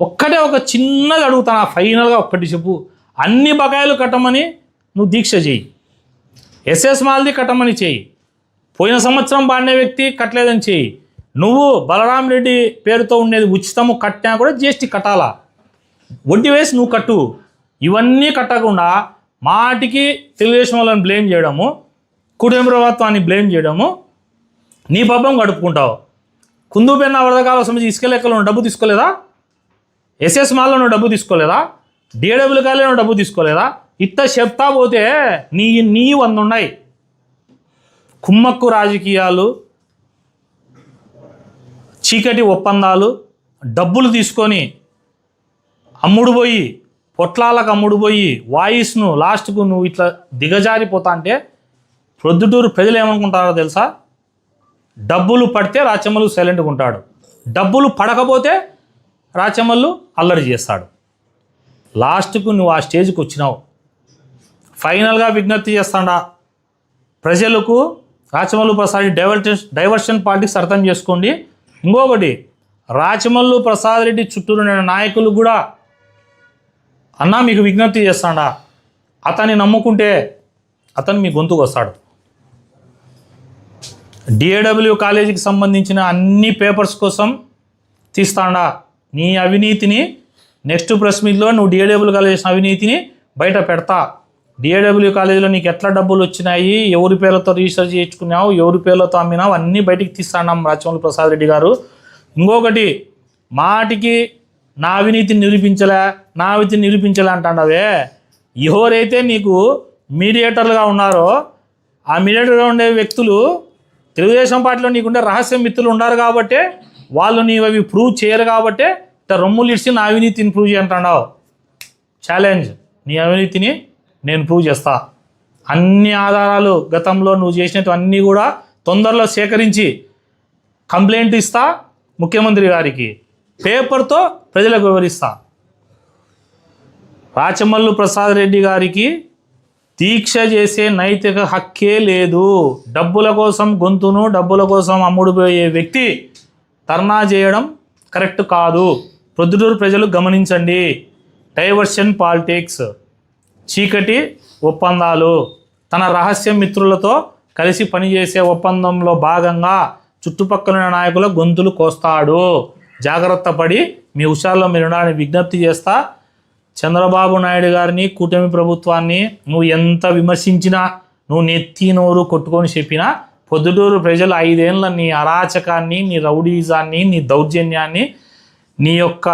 ఒక్కటే ఒక చిన్నది అడుగుతాను ఫైనల్గా ఒక్కటి చెప్పు. అన్ని బకాయిలు కట్టమని నువ్వు దీక్ష చేయి. ఎస్ఎస్ మాల్ది కట్టమని చేయి. పోయిన సంవత్సరం బాడిన వ్యక్తి కట్టలేదని చేయి. నువ్వు బలరాం రెడ్డి పేరుతో ఉండేది ఉచితము కట్టినా కూడా జిఎస్టీ కట్టాలా? వడ్డీ వేసి నువ్వు కట్టు. ఇవన్నీ కట్టకుండా మాటికి తెలుగుదేశం వాళ్ళని బ్లేమ్ చేయడము కుటుంబ ప్రభుత్వాన్ని బ్లేమ్ చేయడము నీ పాపం గడుపుకుంటావు కుందు పెన్న వరదకాల సంబంధించి ఇసుక లెక్కలో డబ్బు తీసుకోలేదా? ఎస్ఎస్ మాల్లో నువ్వు డబ్బు తీసుకోలేదా? డిఏడబ్ల్యూ కాలే నువ్వు డబ్బు తీసుకోలేదా? ఇట్ట చెప్తా పోతే నీ నీ వంద ఉన్నాయి కుమ్మక్కు రాజకీయాలు చీకటి ఒప్పందాలు డబ్బులు తీసుకొని అమ్ముడు పోయి పొట్లాలకు అమ్ముడు పోయి వాయిస్ను లాస్ట్కు నువ్వు ఇట్లా దిగజారిపోతా అంటే ప్రొద్దుటూరు ప్రజలు ఏమనుకుంటారో తెలుసా? డబ్బులు పడితే రాచమ్మలు సైలెంట్గా ఉంటాడు. డబ్బులు పడకపోతే రాచమల్లు అల్లరి చేస్తాడు. లాస్ట్కు నువ్వు ఆ స్టేజ్కి వచ్చినావు. ఫైనల్గా విజ్ఞప్తి చేస్తాడా. ప్రజలకు రాచమల్లు ప్రసాద్ డైవర్టన్ డైవర్షన్ పార్టీకి అర్థం చేసుకోండి. ఇంకొకటి రాచమల్లు ప్రసాద్ రెడ్డి చుట్టూరు ఉన్న నాయకులు కూడా అన్నా మీకు విజ్ఞప్తి చేస్తాడా. అతన్ని నమ్ముకుంటే అతను మీ గొంతుకు వస్తాడు. డిఏడబ్ల్యూ కాలేజీకి సంబంధించిన అన్ని పేపర్స్ కోసం తీస్తాడా. నీ అవినీతిని నెక్స్ట్ ప్రెస్ మీట్లో నువ్వు డిఏడబ్ల్యూ కాలేజ్ చేసిన అవినీతిని బయట పెడతా. డిఏడబ్ల్యూ కాలేజీలో నీకు ఎట్లా డబ్బులు వచ్చినాయి ఎవరి పేర్లతో రీసెర్చ్ చేయించుకున్నావు ఎవరి పేర్లతో అమ్మినావు అన్నీ బయటికి తీస్తాడాం రాచమల్లి ప్రసాద్ రెడ్డి గారు. ఇంకొకటి మాటికి నా అవినీతిని నిరూపించలే నా అవినీతిని నిరూపించలే అంటాడవే ఎవరైతే నీకు మీడియేటర్లుగా ఉన్నారో ఆ మీడియేటర్గా ఉండే వ్యక్తులు తెలుగుదేశం పార్టీలో నీకుండే రహస్య మిత్రులు ఉన్నారు కాబట్టే వాళ్ళు నీవు అవి ప్రూవ్ చేయరు కాబట్టే రొమ్ములు ఇడిచి నా అవినీతిని ప్రూవ్ చేయంటున్నావు ఛాలెంజ్ నీ అవినీతిని నేను ప్రూవ్ చేస్తా. అన్ని ఆధారాలు గతంలో నువ్వు చేసినట్టు అన్నీ కూడా తొందరలో సేకరించి కంప్లైంట్ ఇస్తా ముఖ్యమంత్రి గారికి. పేపర్తో ప్రజలకు వివరిస్తా. రాచమల్లు ప్రసాద్ రెడ్డి గారికి దీక్ష చేసే నైతిక హక్కే లేదు. డబ్బుల కోసం గొంతును డబ్బుల కోసం అమ్ముడుపోయే వ్యక్తి ధర్నా చేయడం కరెక్ట్ కాదు. ప్రొద్దుటూరు ప్రజలు గమనించండి. Diversion politics. చీకటి ఒప్పందాలు. తన రహస్య మిత్రులతో కలిసి పనిచేసే ఒప్పందంలో భాగంగా చుట్టుపక్కల నాయకుల గొంతులు కోస్తాడు. జాగ్రత్త పడి మీ హుషారులో మీరు విజ్ఞప్తి చేస్తా. చంద్రబాబు నాయుడు గారిని కూటమి ప్రభుత్వాన్ని నువ్వు ఎంత విమర్శించినా నువ్వు నెత్తి నోరు కొట్టుకొని చెప్పినా పొద్దుటూరు ప్రజలు ఐదేళ్ళ నీ అరాచకాన్ని నీ రౌడీజాన్ని నీ దౌర్జన్యాన్ని నీ యొక్క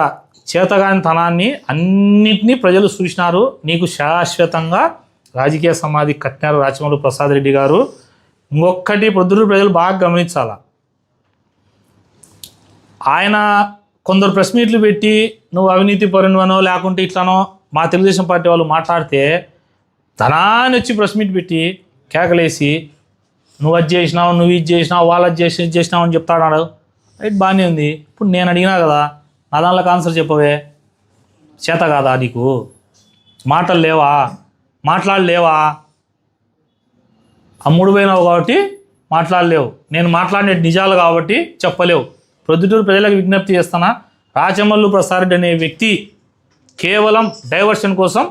చేతగానితనాన్ని అన్నిటినీ ప్రజలు చూసినారు. నీకు శాశ్వతంగా రాజకీయ సమాధి కట్టినారు రాచమౌళి ప్రసాద్ రెడ్డి గారు. ఇంకొక్కటి పొద్దుటూరు ప్రజలు బాగా గమనించాలా. ఆయన కొందరు ప్రెస్ మీట్లు పెట్టి నువ్వు అవినీతి పరునివనో లేకుంటే ఇట్లానో మా తెలుగుదేశం పార్టీ వాళ్ళు మాట్లాడితే తనాన్ని వచ్చి ప్రెస్ మీట్ పెట్టి కేకలేసి నువ్వు అది చేసినావు నువ్వు ఇది చేసినావు వాళ్ళు అది చేసి ఇది చేసినావు అని చెప్తాడు రైట్ బాగానే ఉంది. ఇప్పుడు నేను అడిగినా కదా నా దానిలోకి ఆన్సర్ చెప్పవే. చేత కాదా నీకు? మాటలు లేవా? మాట్లాడలేవా? అమ్ముడు పోయినావు కాబట్టి మాట్లాడలేవు. నేను మాట్లాడిన నిజాలు కాబట్టి చెప్పలేవు. ప్రొద్దుటూరు ప్రజలకు విజ్ఞప్తి చేస్తానా రాచమల్లు ప్రసాద్ అనే వ్యక్తి కేవలం డైవర్షన్ కోసం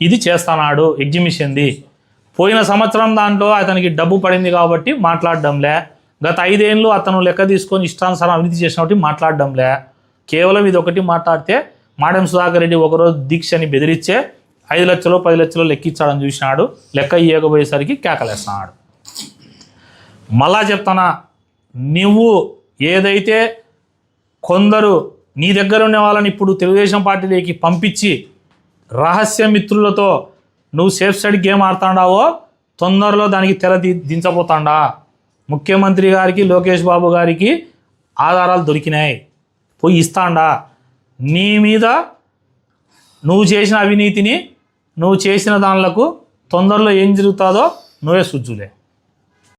ఇది చేస్తున్నాడు ఎగ్జిబిషన్ది పోయిన సంవత్సరం దాంట్లో అతనికి డబ్బు పడింది కాబట్టి మాట్లాడడంలే. గత ఐదేళ్ళు అతను లెక్క తీసుకొని ఇష్టానుసారం అవినీతి చేసినప్పుడు మాట్లాడడంలే. కేవలం ఇది ఒకటి మాట్లాడితే మాడెం సుధాకర్ రెడ్డి ఒకరోజు దీక్షని బెదిరిచ్చే ఐదు లక్షలు పది లక్షలు లెక్కించాడని చూసినాడు. లెక్క ఇవ్వకపోయేసరికి కేకలేస్తున్నాడు. మళ్ళా చెప్తానా నువ్వు ఏదైతే కొందరు నీ దగ్గర ఉన్న వాళ్ళని ఇప్పుడు తెలుగుదేశం పార్టీలోకి పంపించి రహస్య మిత్రులతో నువ్వు సేఫ్ సైడ్ గేమ్ ఆడుతాడావో తొందరలో దానికి తెర దించబోతాడా. ముఖ్యమంత్రి గారికి లోకేష్ బాబు గారికి ఆధారాలు దొరికినాయి. పోయి ఇస్తాండా. నీ మీద నువ్వు చేసిన అవినీతిని నువ్వు చేసిన దానిలకు తొందరలో ఏం జరుగుతుందో నువ్వే సుజ్జులే